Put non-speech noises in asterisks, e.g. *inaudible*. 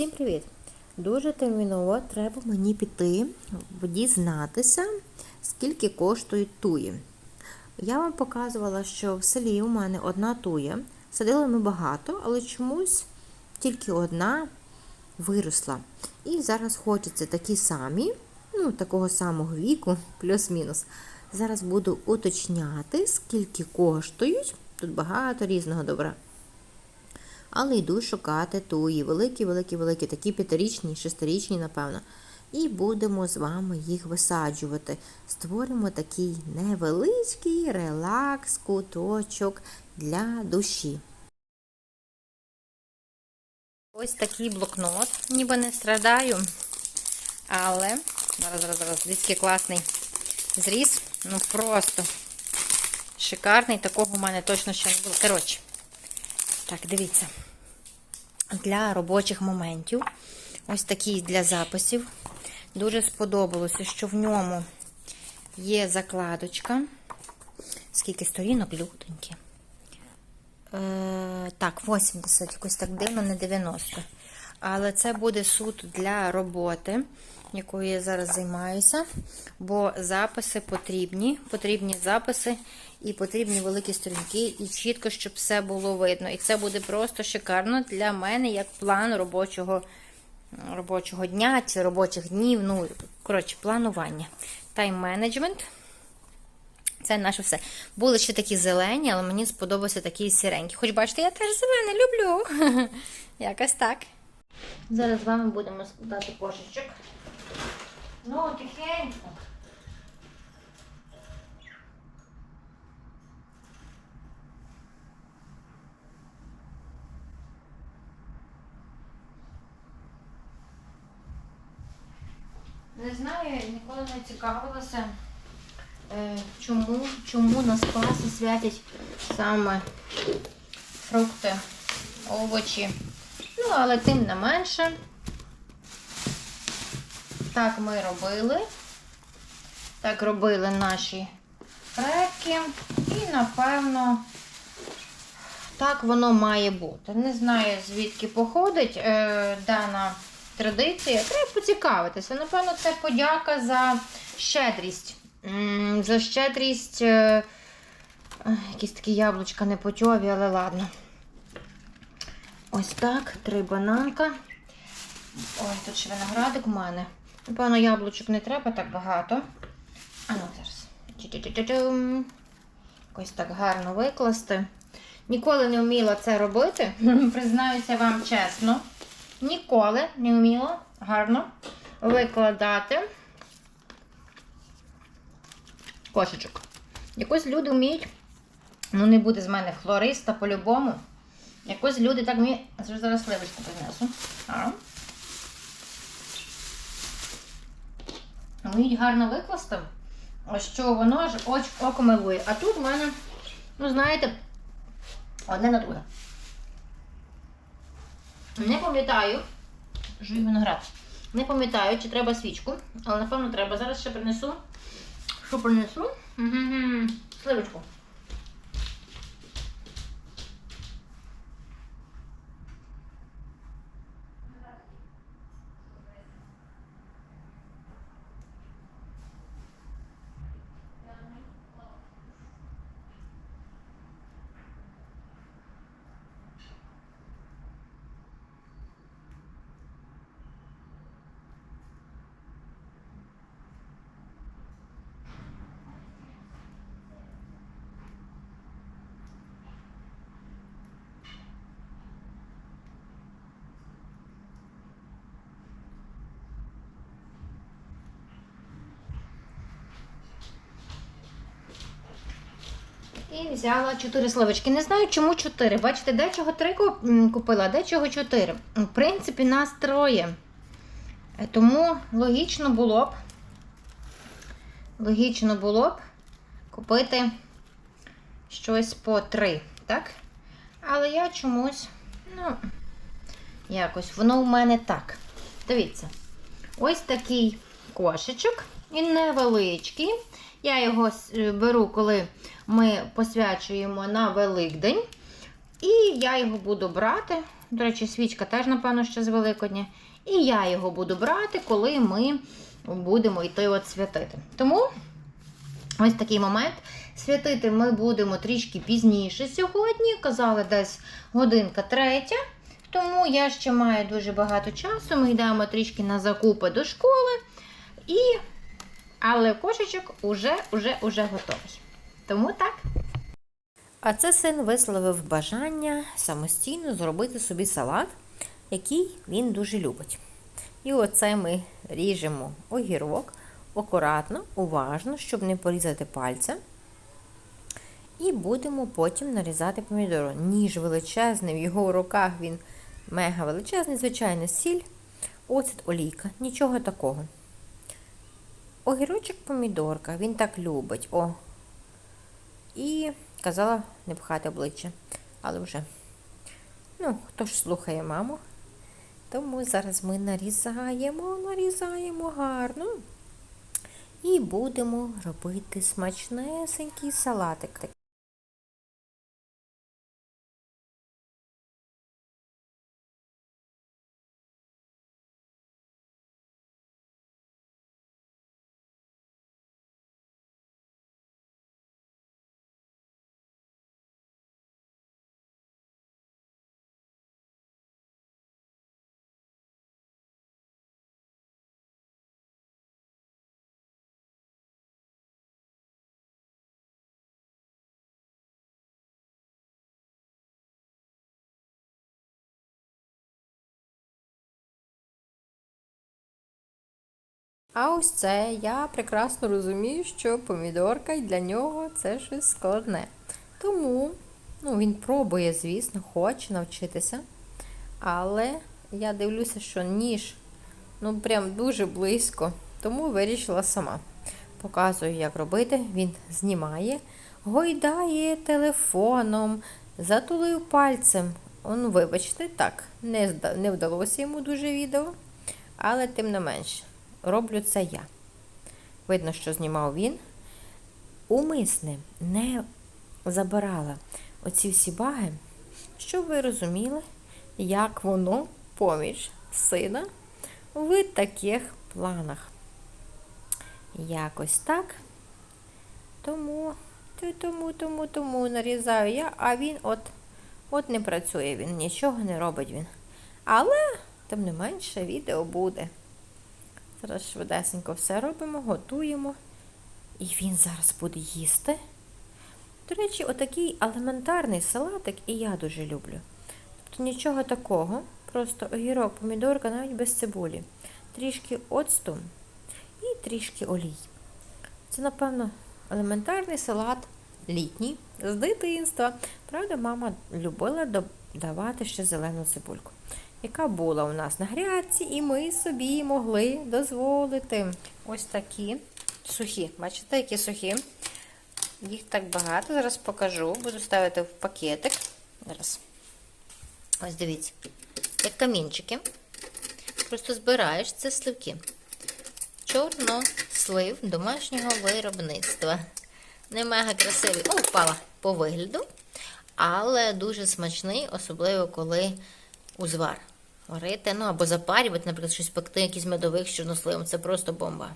Всім привіт! Дуже терміново треба мені піти, дізнатися, скільки коштують туї. Я вам показувала, що в селі у мене одна туя. Садили ми багато, але чомусь тільки одна виросла. І зараз хочеться такі самі, ну, такого самого віку, плюс-мінус. Зараз буду уточняти, скільки коштують. Тут багато різного добра. Але йду шукати туї. Великі, великі, великі, такі п'ятирічні, шестирічні, напевно. І будемо з вами їх висаджувати. Створимо такий невеличкий релакс, куточок для душі. Ось такий блокнот, ніби не страдаю. Але зараз, зараз, зараз, дивіться, класний зріз. Ну просто шикарний. Такого в мене точно ще не було. Коротше. Так, дивіться. Для робочих моментів. Ось такий для записів. Дуже сподобалося, що в ньому є закладочка. Скільки сторінок лютенькі. Е, так, 80, якось так дивно, не 90. Але це буде суд для роботи, якою я зараз займаюся. Бо записи потрібні. Потрібні записи і потрібні великі сторінки, і чітко, щоб все було видно. І це буде просто шикарно для мене як план робочого робочого дня чи робочих днів. Ну, коротше, планування. Тайм-менеджмент. Це наше все. Були ще такі зелені, але мені сподобався такий сіренький. Хоч бачите, я теж зелений люблю. *laughs* Якось так. Зараз з вами будемо складати кошечок. Ну, тихенько. Не знаю, ніколи не цікавилася, е, чому, чому на Спасі святять саме фрукти, овочі. Ну, але тим не менше. Так ми робили. Так робили наші предки. І, напевно, так воно має бути. Не знаю, звідки походить е, дана традиція. Треба поцікавитися. Напевно, це подяка за щедрість. За щедрість. Е, якісь такі яблучка непотьові, але ладно. Ось так, три бананка. Ой, тут ще виноградик у мене. Напевно, яблучок не треба так багато. А ну зараз. Тю-тю-тю-тю-тюм. Так гарно викласти. Ніколи не вміла це робити, *laughs* признаюся вам чесно. Ніколи не вміла гарно викладати кошечок. Якось люди вміють, ну не буде з мене флориста по-любому. Якось люди так вміють. Зараз сливочку принесу. А. Вміють гарно викласти, що воно аж оч, око милує. А тут в мене, ну знаєте, одне на друге. Не пам'ятаю, жую виноград. Не пам'ятаю, чи треба свічку, але напевно треба. Зараз ще принесу. Що принесу? Угу. Сливочку. І взяла 4 сливочки. Не знаю, чому 4. Бачите, дечого 3 купила, дечого 4. В принципі, нас троє. Е, Тому логічно було б, логічно було б купити щось по 3, так? Але я чомусь, ну, якось, воно в мене так. Дивіться, ось такий кошечок. Він невеличкий. Я його е, беру, коли ми посвячуємо на Великдень. І я його буду брати До речі, свічка теж, напевно, ще з Великодня. І я його буду брати, коли ми будемо йти от святити. Тому ось такий момент. Святити ми будемо трішки пізніше сьогодні. Казали, десь годинка третя. Тому я ще маю дуже багато часу. Ми йдемо трішки на закупи до школи. І... Але кошечок уже, уже, уже готовий. Тому так. А це син висловив бажання самостійно зробити собі салат, який він дуже любить. І оце ми ріжемо огірок акуратно, уважно, щоб не порізати пальцем. І будемо потім нарізати помідори. Ніж величезний, в його руках він мега величезний, звичайно, сіль, оцет, олійка, нічого такого. Огірочок помідорка, він так любить. О. І казала не пхати обличчя. Але вже, ну, хто ж слухає маму. Тому зараз ми нарізаємо, нарізаємо гарно. І будемо робити смачнесенький салатик. А ось це я прекрасно розумію, що помідорка і для нього це щось складне. Тому ну, він пробує, звісно, хоче навчитися. Але я дивлюся, що ніж ну прям дуже близько, тому вирішила сама. Показую, як робити. Він знімає, гойдає телефоном, затулив пальцем. Ну, вибачте, так, не, не вдалося йому дуже відео, але тим не менш, роблю це я. Видно, що знімав він. Умисне не забирала оці всі баги, щоб ви розуміли, як воно поміж сина в таких планах. Якось так. Тому, тому, тому, тому нарізаю я, а він от, от не працює він, нічого не робить він. Але, тим не менше, відео буде. Зараз швидесенько все робимо, готуємо. І він зараз буде їсти. До речі, отакий елементарний салатик і я дуже люблю. Тобто нічого такого, просто огірок, помідорка навіть без цибулі. Трішки оцту і трішки олій. Це, напевно, елементарний салат літній з дитинства. Правда, мама любила додавати ще зелену цибульку, яка була у нас на грядці, і ми собі могли дозволити. Ось такі сухі. Бачите, які сухі? Їх так багато. Зараз покажу. Буду ставити в пакетик. Зараз. Ось дивіться, як камінчики. Просто збираєш це сливки. Чорнослив домашнього виробництва. Не мега красивий. О, впала по вигляду. Але дуже смачний, особливо коли узвар. Варити, ну або запарювати, наприклад, щось пекти, якийсь медовик з чорносливом. Це просто бомба.